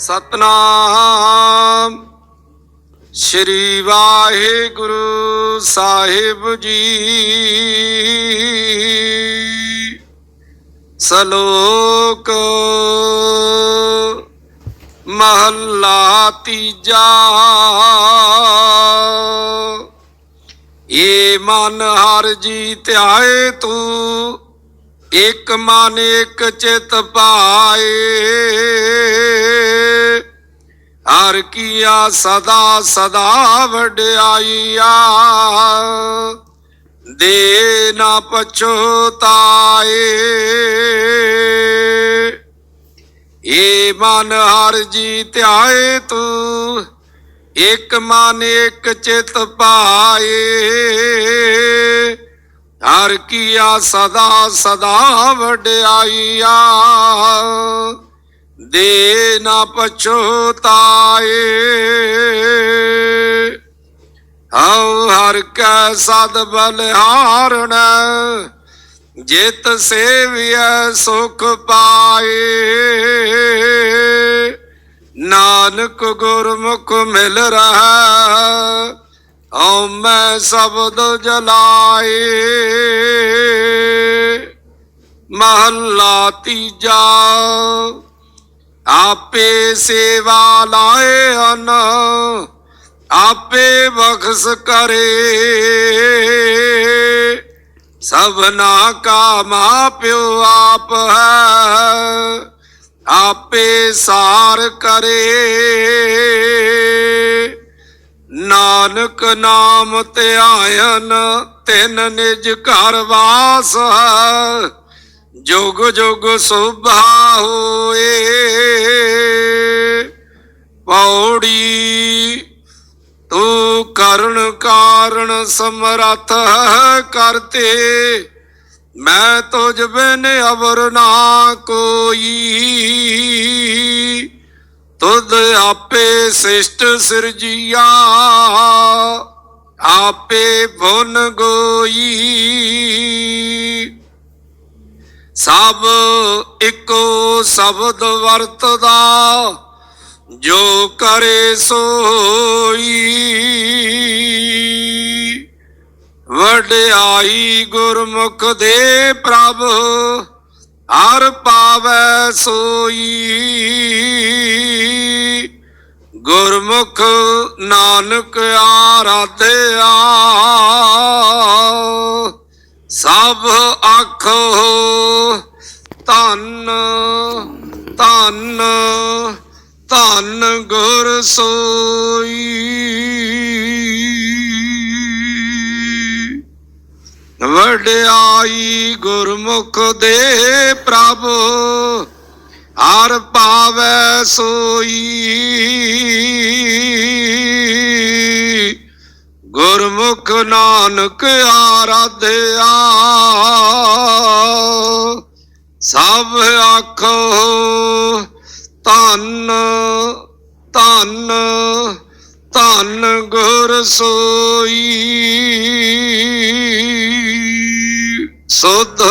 ਸਤਨਾਮ। ਸ਼੍ਰੀ ਵਾਹਿਗੁਰੂ ਸਾਹਿਬ ਜੀ। ਸਲੋਕ ਮਹੱਲਾ ਤੀਜਾ। ਏ ਮਨ ਹਰ ਜੀ ਧਿਆਏ ਤੂੰ, ਇਕ ਮਨ ਇਕ ਚਿਤ ਪਾਏ। ਹਰ ਕੀਆ ਸਦਾ ਸਦਾ ਵਡਿਆਈਆ। ਦੇ ਨਾ ਪਛੋਤਾਏ। ਏ ਮਨ ਹਰ ਜੀ ਧਿਆਏ ਤੂੰ, ਇਕ ਮਨ ਇਕ ਚਿਤ ਪਾਏ। ਹਰ ਕੀਆ ਸਦਾ ਸਦਾ ਵਡਿਆਈਆ। ਦੇ ਨਾ ਪਛੋਤਾਏ। ਹਉ ਹਰ ਕੈ ਸਦ ਬਲਿਹਾਰਣ, ਜਿਤ ਸੇਵਿਐ ਸੁਖ ਪਾਏ। ਨਾਨਕ ਗੁਰਮੁਖ ਮਿਲ ਰਹਾ ਹਉ ਮੈਂ ਸ਼ਬਦ ਜਲਾਏ। ਮਹੱਲਾ ਤੀਜਾ ਆਪੇ ਸੇਵਾ ਲਾਏ ਹਨ, ਆਪੇ ਬਖਸ਼ ਕਰੇ। ਸਭਨਾ ਕਾ ਮਾਪਿਓ ਆਪ ਹੈ, ਆਪੇ ਸਾਰ ਕਰੇ। ਨਾਨਕ ਨਾਮ ਧਿਆਇਨ, ਤਿਨ ਨਿਜ ਘਰ ਵਾਸ ਹੈ। ਜੁਗ ਜੁਗ ਸੁਭਾ ਹੋਏ। ਪੌੜੀ ਤੂੰ ਕਰਨ ਕਾਰਣ ਸਮਰੱਥ ਹੈ ਕਰਤੇ। ਮੈਂ ਤੁਝ ਬਿਨ ਅਵਰ ਨਾ ਕੋਈ। ਤੁਧ ਆਪੇ ਸਿਸ਼ਟ ਸਿਰਜੀਆ। ਆਪੇ ਭੁਨ ਗੋਈ। ਸਭ ਇੱਕੋ ਸ਼ਬਦ ਵਰਤਦਾ, ਜੋ ਕਰੇ ਸੋਈ। ਵਡਿਆਈ ਗੁਰਮੁਖ ਦੇ ਪ੍ਰਭ, ਹਰ ਪਾਵੈ ਸੋਈ। ਗੁਰਮੁਖ ਨਾਨਕ ਆਰਾਧਿਆ। ਸਭ ਆਖੋ ਧੰਨ ਧੰਨ ਧੰਨ ਗੁਰ ਸੋਈ। ਵਡਿਆਈ ਗੁਰਮੁਖ ਦੇ ਪ੍ਰਭ ਹਰ ਪਾਵੈ ਸੋਈ। ਗੁਰਮੁਖ ਨਾਨਕ ਆਰਾਧਿਆ। ਸਭ ਆਖੋ ਧੰਨ ਧੰਨ ਧੰਨ ਗੁਰ ਸੋਈ। ਸੁਧ